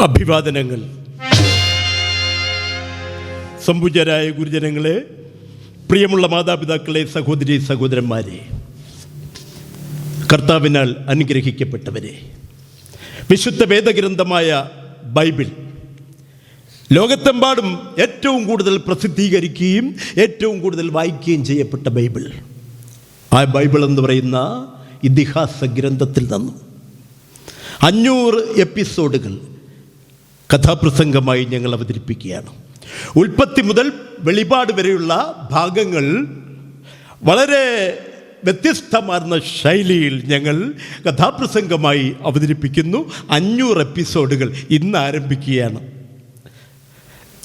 അഭിവാദനങ്ങൾ. സംപൂജരായ ഗുരുജനങ്ങളെ പ്രിയമുള്ള മാതാപിതാക്കളെ സഹോദരി സഹോദരന്മാരെ കർത്താവിനാൽ അനുഗ്രഹിക്കപ്പെട്ടവരെ. വിശുദ്ധ വേദഗ്രന്ഥമായ ബൈബിൾ ലോകത്തെമ്പാടും ഏറ്റവും കൂടുതൽ പ്രസിദ്ധീകരിക്കുകയും ഏറ്റവും കൂടുതൽ വായിക്കുകയും ചെയ്യപ്പെട്ട ബൈബിൾ. ആ ബൈബിൾ എന്ന് പറയുന്ന ഇതിഹാസ ഗ്രന്ഥത്തിൽ നിന്നും അഞ്ഞൂറ് എപ്പിസോഡുകൾ കഥാപ്രസംഗമായി ഞങ്ങൾ അവതരിപ്പിക്കുകയാണ്. ഉൽപ്പത്തി മുതൽ വെളിപാട് വരെയുള്ള ഭാഗങ്ങൾ വളരെ വ്യത്യസ്തമാർന്ന ശൈലിയിൽ ഞങ്ങൾ കഥാപ്രസംഗമായി അവതരിപ്പിക്കുന്നു. അഞ്ഞൂറ് എപ്പിസോഡുകൾ ഇന്ന് ആരംഭിക്കുകയാണ്.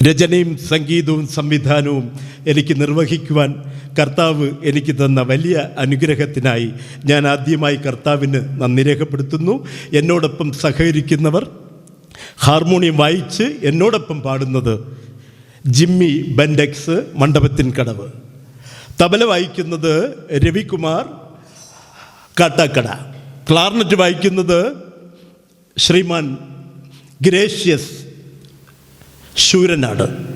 രചനയും സംഗീതവും സംവിധാനവും എനിക്ക് നിർവഹിക്കുവാൻ കർത്താവ് എനിക്ക് തന്ന വലിയ അനുഗ്രഹത്തിനായി ഞാൻ ആദ്യമായി കർത്താവിന് നന്ദി രേഖപ്പെടുത്തുന്നു. എന്നോടൊപ്പം സഹകരിക്കുന്നവർ ഹാർമോണിയം വായിച്ച് എന്നോടൊപ്പം പാടുന്നത് ജിമ്മി ബെൻഡെക്സ് മണ്ഡപത്തിൻ കടവ്. തബല വായിക്കുന്നത് രവികുമാർ കാട്ടാക്കട. ക്ലാർനറ്റ് വായിക്കുന്നത് ശ്രീമാൻ ഗ്രേഷ്യസ് ശൂരനാട്.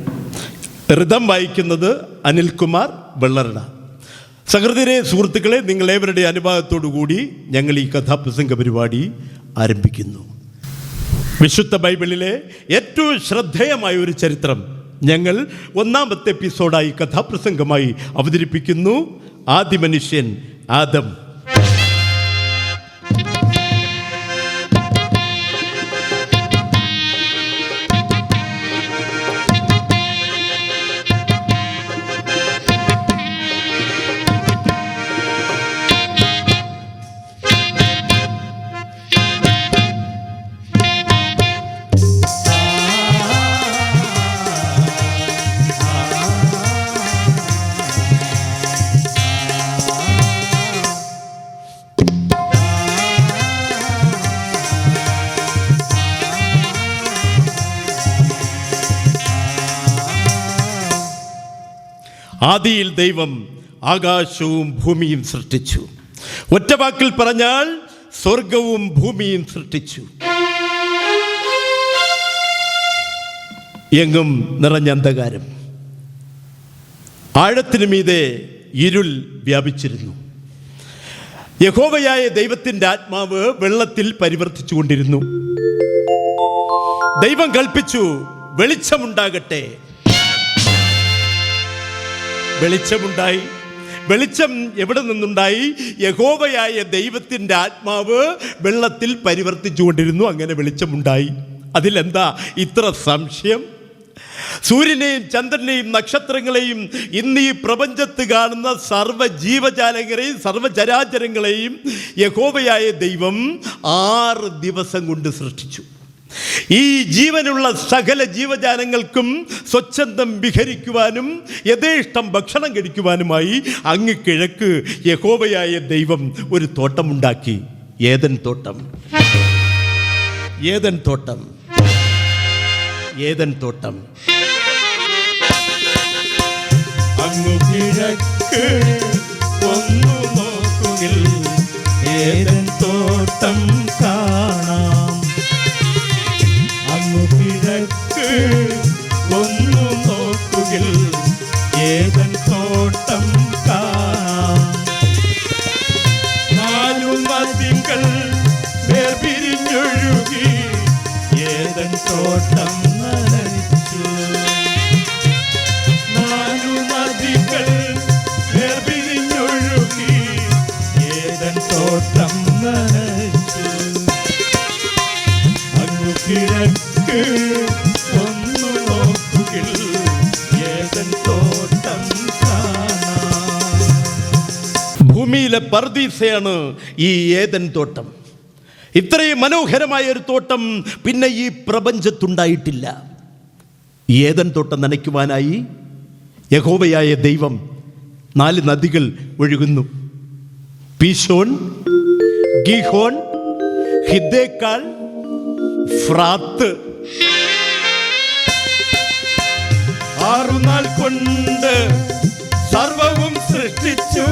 ഋതം വായിക്കുന്നത് അനിൽകുമാർ വെള്ളറട. സഹൃദരെ സുഹൃത്തുക്കളെ നിങ്ങളേവരുടെ അനുഭാഗത്തോടു കൂടി ഞങ്ങൾ ഈ കഥാപ്രസംഗ പരിപാടി ആരംഭിക്കുന്നു. വിശുദ്ധ ബൈബിളിലെ ഏറ്റവും ശ്രദ്ധേയമായ ഒരു ചരിത്രം ഞങ്ങൾ ഒന്നാമത്തെ എപ്പിസോഡായി കഥാപ്രസംഗമായി അവതരിപ്പിക്കുന്നു. ആദിമനുഷ്യൻ ആദം. ആദിയിൽ ദൈവം ആകാശവും ഭൂമിയും സൃഷ്ടിച്ചു. ഒറ്റ വാക്കിൽ പറഞ്ഞാൽ സ്വർഗവും ഭൂമിയും സൃഷ്ടിച്ചു. എങ്ങും നിറഞ്ഞ അന്ധകാരം. ആഴത്തിനു മീതെ ഇരുൾ വ്യാപിച്ചിരുന്നു. യഹോവയായ ദൈവത്തിന്റെ ആത്മാവ് വെള്ളത്തിൽ പരിവർത്തിച്ചു കൊണ്ടിരുന്നു. ദൈവം കൽപ്പിച്ചു വെളിച്ചമുണ്ടാകട്ടെ. വെളിച്ചമുണ്ടായി. വെളിച്ചം എവിടെ നിന്നുണ്ടായി? യഹോവയായ ദൈവത്തിന്റെ ആത്മാവ് വെള്ളത്തിൽ പരിവർത്തിച്ചുകൊണ്ടിരുന്നു അങ്ങനെ വെളിച്ചമുണ്ടായി. അതിലെന്താ? ഇത്ര സംശയം. സൂര്യനെയും ചന്ദ്രനെയും നക്ഷത്രങ്ങളെയും ഇന്ന് ഈ പ്രപഞ്ചത്ത് കാണുന്ന സർവ ജീവജാലങ്ങളെയും സർവചരാചരങ്ങളെയും യഹോവയായ ദൈവം ആറ് ദിവസം കൊണ്ട് സൃഷ്ടിച്ചു. ഈ ജീവനുള്ള സകല ജീവജാലങ്ങൾക്കും സ്വച്ഛന്തം വിഹരിക്കുവാനും യഥേഷ്ടം ഭക്ഷണം കഴിക്കുവാനുമായി അങ്ങ് കിഴക്ക് യഹോവയായ ദൈവം ഒരു തോട്ടമുണ്ടാക്കി. ഏതൻ തോട്ടം? ഏതൻ തോട്ടം? ഏതൻ തോട്ടം? കിഴക്ക് ഏതൻ തോട്ടം കാണാം ഒന്നു നോക്കുകിൽ ഏതൻ തോട്ടം കാണാം. നാലു നദികൾ വേർപിരിഞ്ഞൊഴുകി ഏതൻ തോട്ടം നനച്ചു. നാലു നദികൾ ഭൂമിയിലെ പർദീസയാണ് ഈ ഏതൻ തോട്ടം. ഇത്രയും മനോഹരമായ ഒരു തോട്ടം പിന്നെ ഈ പ്രപഞ്ചത്തുണ്ടായിട്ടില്ല. ഏതൻ തോട്ടം നനയ്ക്കുവാനായി യഹോവയായ ദൈവം നാല് നദികൾ ഒഴുകുന്നു. പീശോൺ ഗീഹോൺ ഹിദ്ദേക്കാൾ ഫ്രാത്ത്. ആറുനാൾ കൊണ്ട് സർവവും സൃഷ്ടിച്ചു.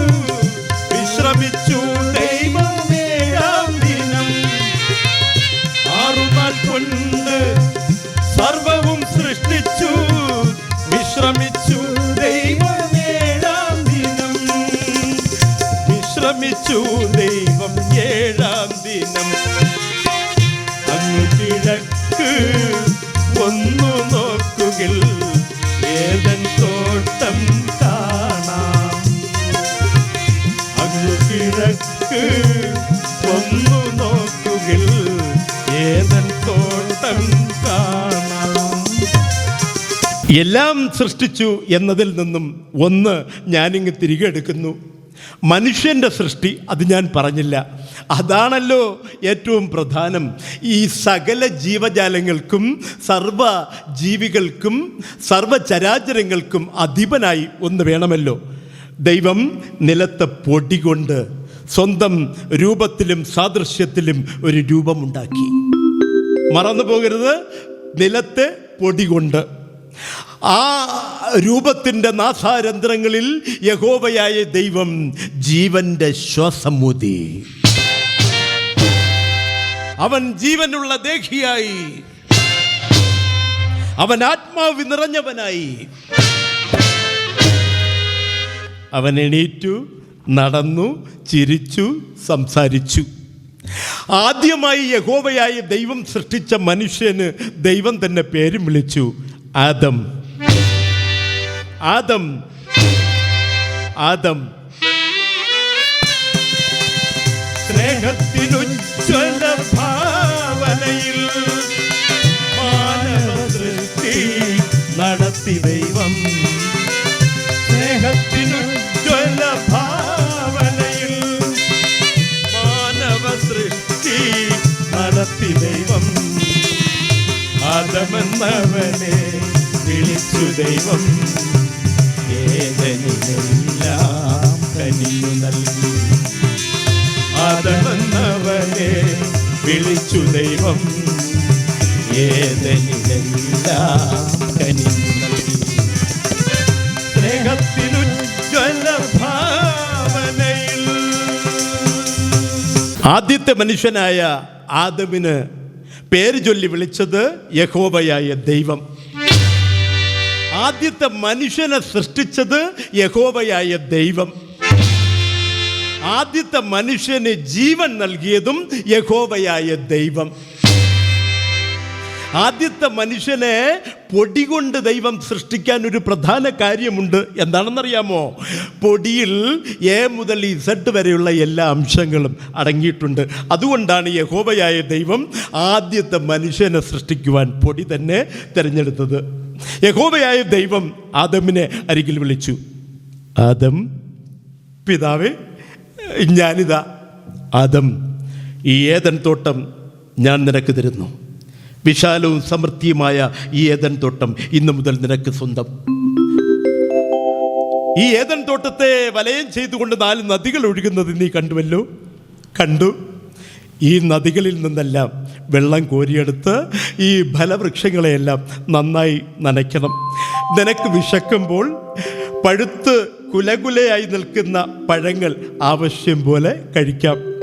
എല്ലാം സൃഷ്ടിച്ചു എന്നതിൽ നിന്നും ഒന്ന് ഞാനിങ്ങ് തിരികെ എടുക്കുന്നു. മനുഷ്യന്റെ സൃഷ്ടി അത് ഞാൻ പറഞ്ഞില്ല. അതാണല്ലോ ഏറ്റവും പ്രധാനം. ഈ സകല ജീവജാലങ്ങൾക്കും സർവ ജീവികൾക്കും സർവചരാചരങ്ങൾക്കും അധിപനായി ഒന്ന് വേണമല്ലോ. ദൈവം നിലത്തെ പൊടി കൊണ്ട് സ്വന്തം രൂപത്തിലും സാദൃശ്യത്തിലും ഒരു രൂപമുണ്ടാക്കി. മറന്നു പോകരുത് നിലത്തെ പൊടി കൊണ്ട്. ആ രൂപത്തിന്റെ നാസാരന്ധ്രങ്ങളിൽ യഹോവയായ ദൈവം ജീവന്റെ ശ്വാസമൂതി. അവൻ ജീവനുള്ള ദേഹിയായി. അവൻ ആത്മാവ് നിറഞ്ഞവനായി. അവൻ എണീറ്റു നടന്നു ചിരിച്ചു സംസാരിച്ചു. ആദ്യമായി യഹോവയായ ദൈവം സൃഷ്ടിച്ച മനുഷ്യന് ദൈവം തന്നെ പേരും വിളിച്ചു. ആദം. ആദം. ആദം. സ്നേഹത്തിനുജ്വല ഭാവനയിൽ സൃഷ്ടി നടത്തി ദൈവം. സ്നേഹത്തിനുജ്വല ഭാവനയിൽ മാനവ സൃഷ്ടി നടത്തി ദൈവം. ആദമെന്നവനെ വിളിച്ചു ദൈവം. ഏതനിലെല്ലാം കനിഞ്ഞു നൽകി. ആദമെന്നവനെ വിളിച്ചു ദൈവം. ഏതനിലെല്ലാം കനിഞ്ഞു നൽകി. സ്നേഹത്തിനുജ്വല ഭാവനയിൽ ആദ്യത്തെ മനുഷ്യനായ ആദമിന് പേര് ചൊല്ലി വിളിച്ചത് യഹോവയായ ദൈവം. ആദ്യത്തെ മനുഷ്യനെ സൃഷ്ടിച്ചത് യഹോവയായ ദൈവം. ആദ്യത്തെ മനുഷ്യന് ജീവൻ നൽകിയതും യഹോവയായ ദൈവം. ആദ്യത്തെ മനുഷ്യനെ പൊടി കൊണ്ട് ദൈവം സൃഷ്ടിക്കാൻ ഒരു പ്രധാന കാര്യമുണ്ട്. എന്താണെന്നറിയാമോ? പൊടിയിൽ എ മുതൽ ഇസഡ് വരെയുള്ള എല്ലാ അംശങ്ങളും അടങ്ങിയിട്ടുണ്ട്. അതുകൊണ്ടാണ് യഹോവയായ ദൈവം ആദ്യത്തെ മനുഷ്യനെ സൃഷ്ടിക്കുവാൻ പൊടി തന്നെ തിരഞ്ഞെടുത്തത്. യഹോബയായ ദൈവം ആദമിനെ അരികിൽ വിളിച്ചു. ആദം പിതാവേ ഞാനിതാ. ആദം ഈ ഏതൻ തോട്ടം ഞാൻ നിനക്ക് തരുന്നു. വിശാലവും സമൃദ്ധിയുമായ ഈ ഏതൻ തോട്ടം ഇന്നു മുതൽ നിനക്ക് സ്വന്തം. ഈ ഏതൻ തോട്ടത്തെ വലയം ചെയ്തുകൊണ്ട് നാല് നദികൾ ഒഴുകുന്നത് നീ കണ്ടുവല്ലോ? കണ്ടു? ഈ നദികളിൽ നിന്നെല്ലാം വെള്ളം കോരിയെടുത്ത് ഈ ഫലവൃക്ഷങ്ങളെയെല്ലാം നന്നായി നനയ്ക്കണം. നിനക്ക് വിശക്കുമ്പോൾ പഴുത്ത് കുലകുലയായി നിൽക്കുന്ന പഴങ്ങൾ ആവശ്യം പോലെ കഴിക്കാം.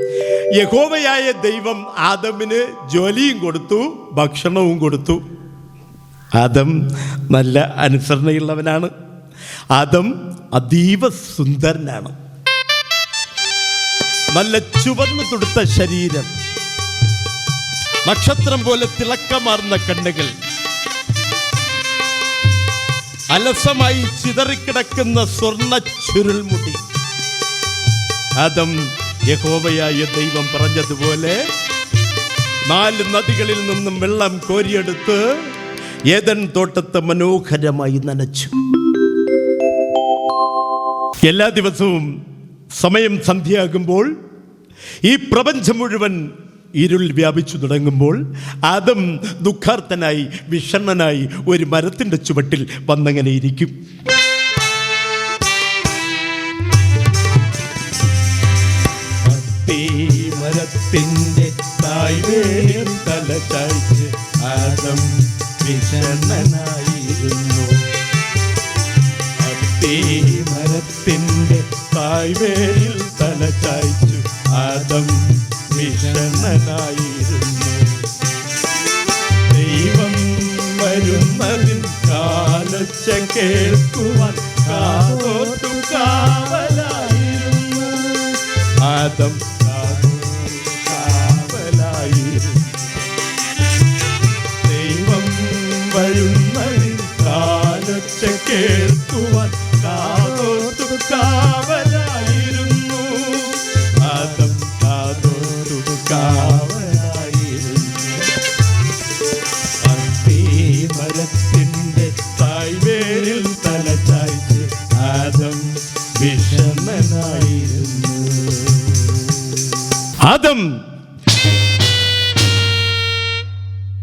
യഹോവയായ ദൈവം ആദമിന് ജോലിയും കൊടുത്തു ഭക്ഷണവും കൊടുത്തു. ആദം നല്ല അനുസരണയുള്ളവനാണ്. ആദം അതീവ സുന്ദരനാണ്. നല്ല ചുവന്നു തുടുത്ത ശരീരം. നക്ഷത്രം പോലെ തിളക്കമാർന്ന കണ്ണുകൾ. അലസമായി ചിതറിക്കിടക്കുന്ന സ്വർണ ചുരുൾമുടി. ആദം യഹോവയായ ദൈവം പറഞ്ഞതുപോലെ നാല് നദികളിൽ നിന്നും വെള്ളം കോരിയെടുത്ത് ഏതൻ തോട്ടത്തെ മനോഹരമായി നനച്ചു. എല്ലാ ദിവസവും സമയം സന്ധ്യയാകുമ്പോൾ ഈ പ്രപഞ്ചം മുഴുവൻ ഇരുൾ വ്യാപിച്ചു തുടങ്ങുമ്പോൾ അതും ദുഃഖാർത്ഥനായി വിഷണ്ണനായി ഒരു മരത്തിന്റെ ചുവട്ടിൽ വന്നങ്ങനെ ഇരിക്കും. മരത്തിന്റെ തായ്വേലിൽ തല ചായ്ച്ച് ആദം വിഷണ്ണനായിരുന്നു തായ് തായ്വേലിൽ ആദം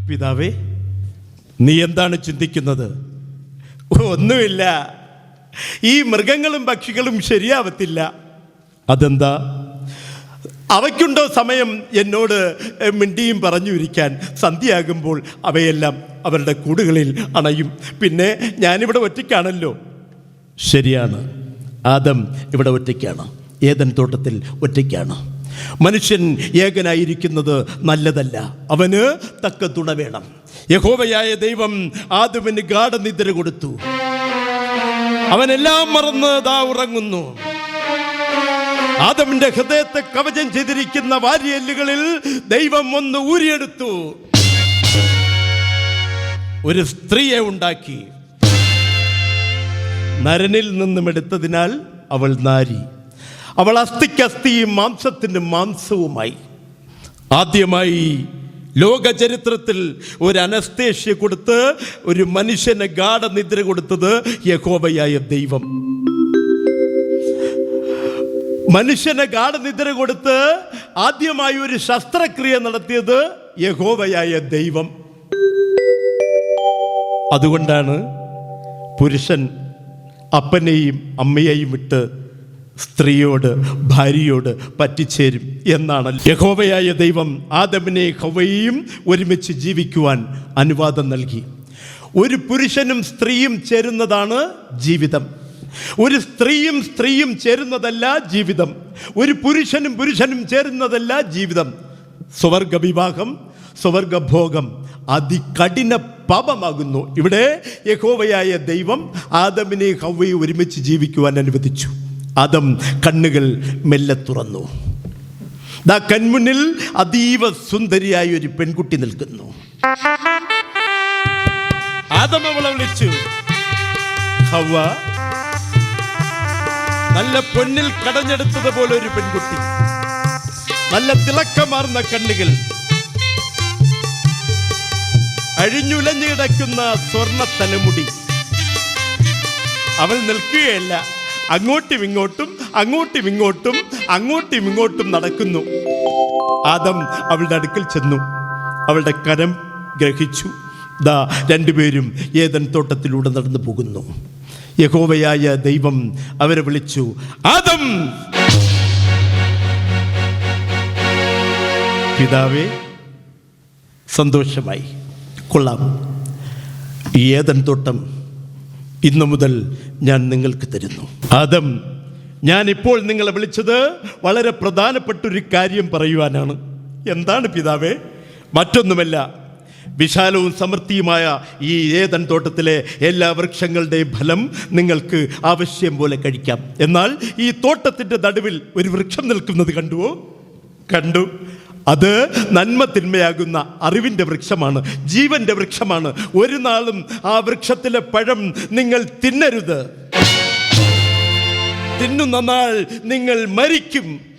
പിതാവേ നീ എന്താണ് ചിന്തിക്കുന്നത്? ഒന്നുമില്ല. ഈ മൃഗങ്ങളും പക്ഷികളും ശരിയാവത്തില്ല. അതെന്താ? അവയ്ക്കുണ്ടോ സമയം? എന്നോട് മിണ്ടിയും പറഞ്ഞു ഇരിക്കാൻ സന്ധ്യയാകുമ്പോൾ അവയെല്ലാം അവരുടെ കൂടുകളിൽ അണയും. പിന്നെ ഞാനിവിടെ ഒറ്റയ്ക്കാണല്ലോ. ശരിയാണ്. ആദം ഇവിടെ ഒറ്റയ്ക്കാണ്. ഏതൻ തോട്ടത്തിൽ ഒറ്റയ്ക്കാണ്. മനുഷ്യൻ ഏകനായിരിക്കുന്നത് നല്ലതല്ല. അവന് തക്ക തുണ വേണം. യഹോവയായ ദൈവം ആദമിന് ഗാഠനിദ്ര കൊടുത്തു. അവനെല്ലാം മറന്ന് ദാ ഉറങ്ങുന്നു. ആദമിന്റെ ഹൃദയത്തെ കവചം ചെയ്തിരിക്കുന്ന വാരിയല്ലുകളിൽ ദൈവം ഒന്ന് ഊരിയെടുത്തു. ഒരു സ്ത്രീയെ ഉണ്ടാക്കി. നരനിൽ നിന്നും എടുത്തതിനാൽ അവൾ നാരി. അവൾ അസ്ഥിക്കസ്ഥിയും മാംസത്തിന് മാംസവുമായി. ആദ്യമായി ലോക ചരിത്രത്തിൽ ഒരു അനസ്തേഷ്യ കൊടുത്ത് ഒരു മനുഷ്യന് ഗാഠനിദ്ര കൊടുത്തത് യഹോബയായ ദൈവം. മനുഷ്യന് ഗാഠനിദ്ര കൊടുത്ത് ആദ്യമായി ഒരു ശസ്ത്രക്രിയ നടത്തിയത് യഹോവയായ ദൈവം. അതുകൊണ്ടാണ് പുരുഷൻ അപ്പനെയും അമ്മയെയും വിട്ട് സ്ത്രീയോട് ഭാര്യയോട് പറ്റിച്ചേരും എന്നാണ് യഹോവയായ ദൈവം ആദമിനെ ഹവയെയും ഒരുമിച്ച് ജീവിക്കുവാൻ അനുവാദം നൽകി. ഒരു പുരുഷനും സ്ത്രീയും ചേരുന്നതാണ് ജീവിതം. ഒരു സ്ത്രീയും സ്ത്രീയും ചേരുന്നതല്ല ജീവിതം. ഒരു പുരുഷനും പുരുഷനും ചേരുന്നതല്ല ജീവിതം. സ്വർഗ വിവാഹം സ്വർഗഭോഗം അതികഠിന പാപമാകുന്നു. ഇവിടെ യഹോവയായ ദൈവം ആദമിനെ ഹവ്വയെ ഒരുമിച്ച് ജീവിക്കുവാൻ അനുവദിച്ചു. ആദം കണ്ണുകൾ മെല്ലെ തുറന്നു. കൺമുന്നിൽ അതീവ സുന്ദരിയായ ഒരു പെൺകുട്ടി നിൽക്കുന്നു. ആദം അവളെ വിളിച്ചു. ഹവ്വ നല്ല പൊന്നിൽ കടഞ്ഞെടുത്തതുപോലെ ഒരു പെൺകുട്ടി. നല്ല തിളക്കമാർന്ന കണ്ണുകൾ. അഴിഞ്ഞുലഞ്ഞു കിടക്കുന്ന സ്വർണ തലമുടി. അവൾ നിൽക്കുകയല്ല. അങ്ങോട്ടും ഇങ്ങോട്ടും അങ്ങോട്ടും ഇങ്ങോട്ടും അങ്ങോട്ടും ഇങ്ങോട്ടും നടക്കുന്നു. ആദം അവളുടെ അടുക്കൽ ചെന്നു. അവളുടെ കരം ഗ്രഹിച്ചു. ദാ രണ്ടുപേരും ഏതൻ തോട്ടത്തിലൂടെ നടന്നു പോകുന്നു. യഹോവയായ ദൈവം അവരെ വിളിച്ചു ആദം! പിതാവേ സന്തോഷമായി. കൊള്ളാം. ഏതൻ തോട്ടം ഇന്നു മുതൽ ഞാൻ നിങ്ങൾക്ക് തരുന്നു. ആദം ഞാൻ ഇപ്പോൾ നിങ്ങളെ വിളിച്ചത് വളരെ പ്രധാനപ്പെട്ട ഒരു കാര്യം പറയുവാനാണ്. എന്താണ് പിതാവേ? മറ്റൊന്നുമല്ല വിശാലവും സമൃദ്ധിയുമായ ഈ ഏതൻ തോട്ടത്തിലെ എല്ലാ വൃക്ഷങ്ങളുടെയും ഫലം നിങ്ങൾക്ക് ആവശ്യം പോലെ കഴിക്കാം. എന്നാൽ ഈ തോട്ടത്തിന്റെ നടുവിൽ ഒരു വൃക്ഷം നിൽക്കുന്നത് കണ്ടുവോ കണ്ടു. അത് നന്മ തിന്മയാകുന്ന അറിവിന്റെ വൃക്ഷമാണ് ജീവന്റെ വൃക്ഷമാണ്. ഒരു നാളും ആ വൃക്ഷത്തിലെ പഴം നിങ്ങൾ തിന്നരുത്. തിന്നുന്ന നാൾ നിങ്ങൾ മരിക്കും.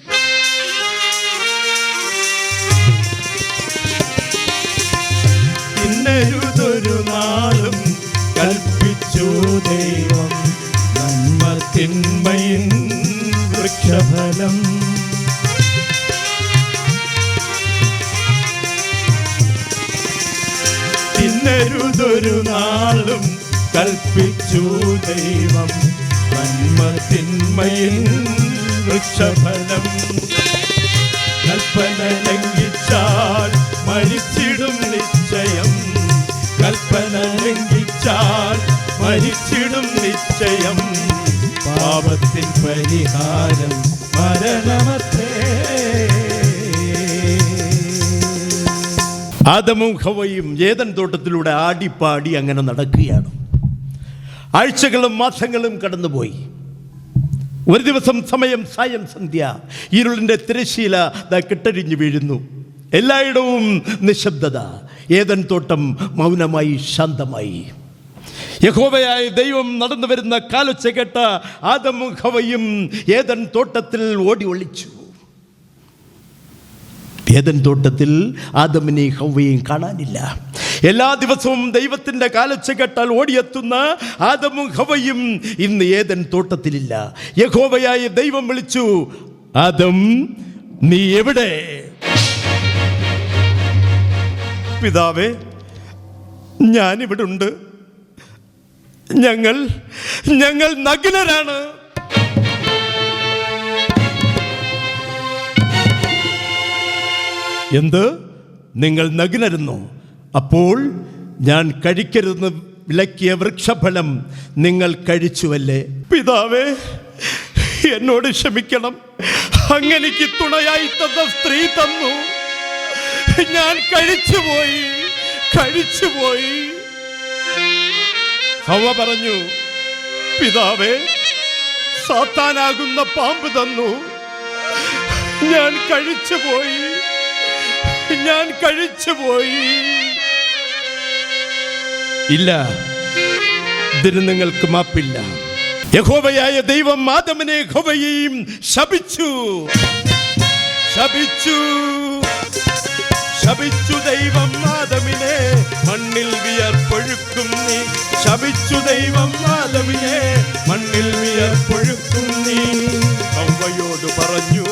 തിന്നരുതൊരു നാളും കൽപ്പിച്ചു ദൈവം. നന്മ തിന്മയിൻ വൃക്ഷഫലം. തിന്നരുതൊരു നാളും കൽപ്പിച്ചു ദൈവം. നന്മ തിന്മയിൻ വൃക്ഷഫലം. കൽപ്പന ലംഘിച്ചാൽ മരിച്ചിടും മരിച്ചിടും നിശ്ചയം. പാപത്തിൻ പരിഹാരം മരണമത്രേ. ആദമും ഹവയും ഏതൻ തോട്ടത്തിലൂടെ ആടിപ്പാടി അങ്ങനെ നടക്കുകയാണ്. ആഴ്ചകളും മാസങ്ങളും കടന്നുപോയി. ഒരു ദിവസം സമയം സായം സന്ധ്യ. ഇരുളിന്റെ തിരശീല ദ കെട്ടഴിഞ്ഞു വീഴുന്നു. എല്ലായിടവും നിശബ്ദത. ഏതൻ തോട്ടം മൗനമായി ശാന്തമായി. യഹോവയായ ദൈവം നടന്നു വരുന്ന കാലൊച്ച കേട്ട ആദമും ഹവയും ഏതൻ തോട്ടത്തിൽ ഓടി ഒളിച്ചു. ഏതൻ തോട്ടത്തിൽ ആദമിനെ ഹവയും കാണാനില്ല. എല്ലാ ദിവസവും ദൈവത്തിന്റെ കാലൊച്ച കേട്ടാൽ ഓടിയെത്തുന്ന ആദമും ഹവയും ഇന്ന് ഏതൻ തോട്ടത്തിലില്ല. യഹോവയായ ദൈവം വിളിച്ചു ആദം നീ എവിടെ? പിതാവേ ഞാനിവിടെ ഉണ്ട് ഞങ്ങൾ ഞങ്ങൾ നഗ്നരാണ്. എന്ത്? നിങ്ങൾ നഗ്നരുന്നു. അപ്പോൾ ഞാൻ കഴിക്കരുതെന്ന് വിലക്കിയ വൃക്ഷഫലം നിങ്ങൾ കഴിച്ചുവല്ലേ? പിതാവേ എന്നോട് ക്ഷമിക്കണം. അങ്ങനെക്ക് തുണയായി തന്ന സ്ത്രീ തന്നു. ഞാൻ കഴിച്ചുപോയി കഴിച്ചുപോയി. ഹവ പറഞ്ഞു പിതാവേ സാത്താനാകുന്ന പാമ്പ് തന്നു. ഞാൻ കഴിച്ചുപോയി. ഞാൻ കഴിച്ചുപോയി. ഇല്ല ഇതിന് നിങ്ങൾക്ക് മാപ്പില്ല. യഹോവയായ ദൈവം ആദമനെ ഹോവയെയും ശപിച്ചു. ശപിച്ചു. ശപിച്ചു ദൈവം ആദമിനെ. മണ്ണിൽ വിയർപ്പൊഴുക്കും നീ. ശപിച്ചു ദൈവം ആദമിനെ മണ്ണിൽ വിയർപ്പൊഴുക്കും നീ. അവയോട് പറഞ്ഞു.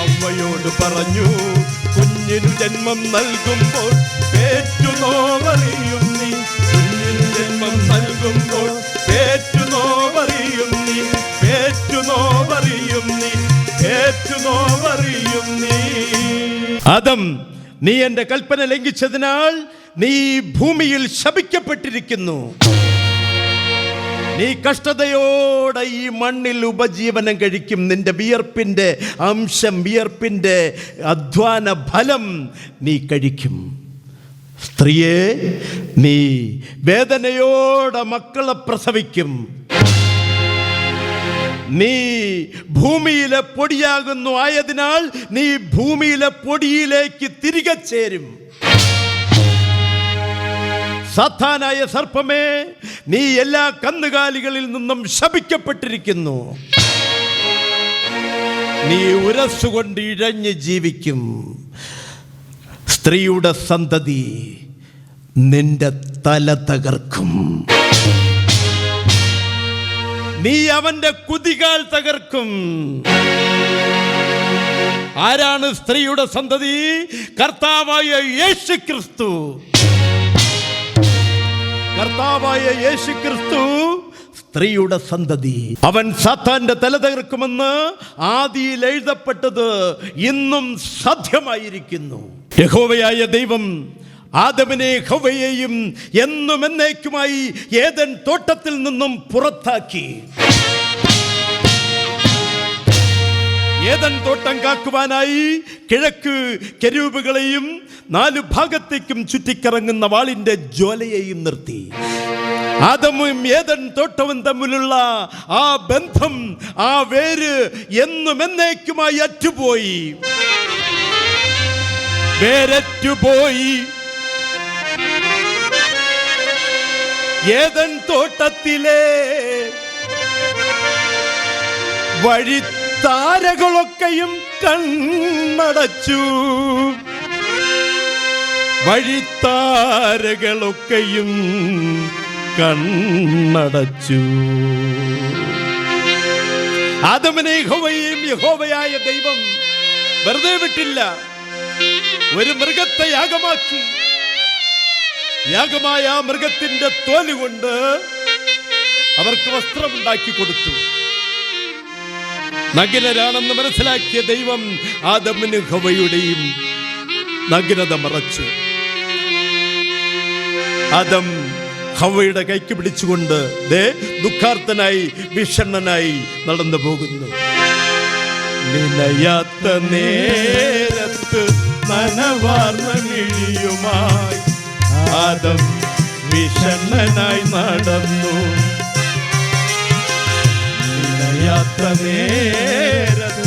അവയോട് പറഞ്ഞു. കുഞ്ഞിനു ജന്മം നൽകുമ്പോൾ ഏറ്റുനോവറിയും നീ. കുഞ്ഞിനു ജന്മം നൽകുമ്പോൾ ഏറ്റുനോവറിയും നീ. ഏറ്റുനോവറിയും നീ. ഏറ്റുനോവറിയും നീ. ആദം നീ എന്റെ കൽപ്പന ലംഘിച്ചതിനാൽ നീ ഭൂമിയിൽ ശപിക്കപ്പെട്ടിരിക്കുന്നു. നീ കഷ്ടതയോടെ ഈ മണ്ണിൽ ഉപജീവനം കഴിക്കും. നിന്റെ വിയർപ്പിന്റെ അംശം വിയർപ്പിന്റെ അധ്വാന ഫലം നീ കഴിക്കും. സ്ത്രീയെ നീ വേദനയോടെ മക്കളെ പ്രസവിക്കും. നീ ഭൂമിയിലെ പൊടിയാകുന്നു ആയതിനാൽ നീ ഭൂമിയിലെ പൊടിയിലേക്ക് തിരികെ ചേരും. സാത്താനായ സർപ്പമേ നീ എല്ലാ കന്നുകാലികളിൽ നിന്നും ശപിക്കപ്പെട്ടിരിക്കുന്നു. നീ ഉരസുകൊണ്ട് ഇഴഞ്ഞ് ജീവിക്കും. സ്ത്രീയുടെ സന്തതി നിന്റെ തല തകർക്കും. നീ അവന്റെ കുതികാൽ തകർക്കും. ആരാണ് സ്ത്രീയുടെ സന്തതി? കർത്താവായ യേശു ക്രിസ്തു കർത്താവായ യേശു ക്രിസ്തു സ്ത്രീയുടെ സന്തതി. അവൻ സത്താന്റെ തല തകർക്കുമെന്ന് ആദിയിൽ എഴുതപ്പെട്ടത് ഇന്നും സാധ്യമായിരിക്കുന്നു യഹോവയായ ദൈവം ആദമിനെ ഹവയെയും എന്നും എന്നേക്കുമായി ഏതൻ തോട്ടത്തിൽ നിന്നും പുറത്താക്കി. ഏതൻ തോട്ടം കാക്കുവാനായി കിഴക്ക് കെരൂപുകളെയും നാലു ഭാഗത്തേക്കും ചുറ്റിക്കറങ്ങുന്ന വാളിന്റെ ജ്വലയെയും നിർത്തി. ആദമും ഏതൻ തോട്ടവും തമ്മിലുള്ള ആ ബന്ധം ആ വേര് എന്നും എന്നേക്കുമായി അറ്റുപോയി. വേരറ്റുപോയി. ഏതൻ തോട്ടത്തിലെ വഴിത്താരകളൊക്കെയും കണ്ണടച്ചു വഴിത്താരകളൊക്കെയും കണ്ണടച്ചു ആദമനെ യഹോവയെയും യഹോവയായ ദൈവം വെറുതെ വിട്ടില്ല. ഒരു മൃഗത്തെ യാഗമാക്കി. യാഗമായ ആ മൃഗത്തിന്റെ തോൽ കൊണ്ട് അവർക്ക് വസ്ത്രമുണ്ടാക്കി കൊടുത്തു. നഗ്നരാണെന്ന് മനസ്സിലാക്കിയ ദൈവം ആദമിന് ഹവയുടെയും നഗ്നത മറച്ചു. ആദം ഹവയുടെ കൈക്ക് പിടിച്ചുകൊണ്ട് ദേ ദുഃഖാർത്ഥനായി വിഷണ്ണനായി നടന്നു പോകുന്നു. നിലയാത്ത നേരത്ത് നനവാർന്ന മിഴിയുമായി ആദം വിഷണ്ണനായി നടന്നു. യാത്ര നേരത്ത്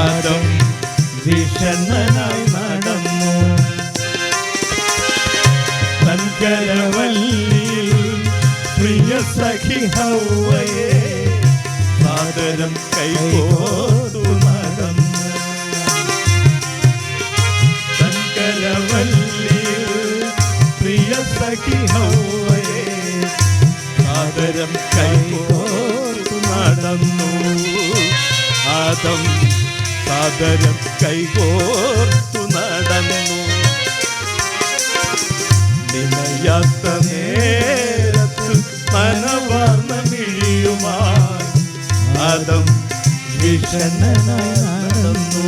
ആദം വിഷണ്ണനായി നടന്നു. തൻകരവല്ലിയിൽ പ്രിയ സഖി ഹൗവയെ സാദരം കൈകോർത്തു സഖി ഹൗവയെ സാദരം കൈകോർത്തു നടന്നു. ആദം ആദരം കൈകോർത്തു നടന്നു. നിലയാത്ത നേരത്ത് മനവാർന്ന മിഴിയുമായി ആദം വിഷണനായി നടന്നു.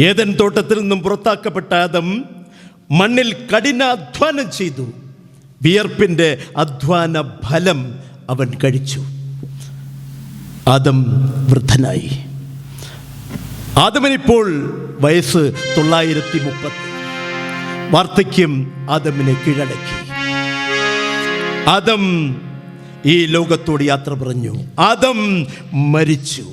ഏതൻ തോട്ടത്തിൽ നിന്നും പുറത്താക്കപ്പെട്ട ആദം മണ്ണിൽ കഠിനാധ്വാനം ചെയ്തു. വിയർപ്പിന്റെ അധ്വാന ഫലം അവൻ കഴിച്ചു. ആദം വൃദ്ധനായി. ആദമിനിപ്പോൾ വയസ്സ് തൊള്ളായിരത്തി മുപ്പത് വാർദ്ധക്യം ആദമിനെ കീഴടക്കി. ആദം ഈ ലോകത്തോട് യാത്ര പറഞ്ഞു. ആദം മരിച്ചു.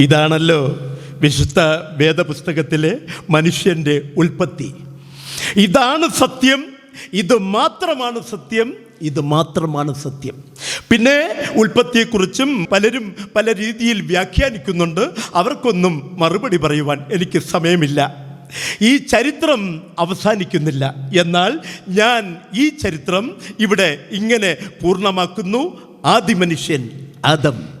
ഇതാണല്ലോ വിശുദ്ധ വേദപുസ്തകത്തിലെ മനുഷ്യന്റെ ഉൽപ്പത്തി. ഇതാണ് സത്യം ഇത് മാത്രമാണ് സത്യം ഇത് മാത്രമാണ് സത്യം. പിന്നെ ഉൽപ്പത്തിയെക്കുറിച്ചും പലരും പല രീതിയിൽ വ്യാഖ്യാനിക്കുന്നുണ്ട്. അവർക്കൊന്നും മറുപടി പറയുവാൻ എനിക്ക് സമയമില്ല. ഈ ചരിത്രം അവസാനിക്കുന്നില്ല. എന്നാൽ ഞാൻ ഈ ചരിത്രം ഇവിടെ ഇങ്ങനെ പൂർണമാക്കുന്നു. ആദിമനുഷ്യൻ ആദം.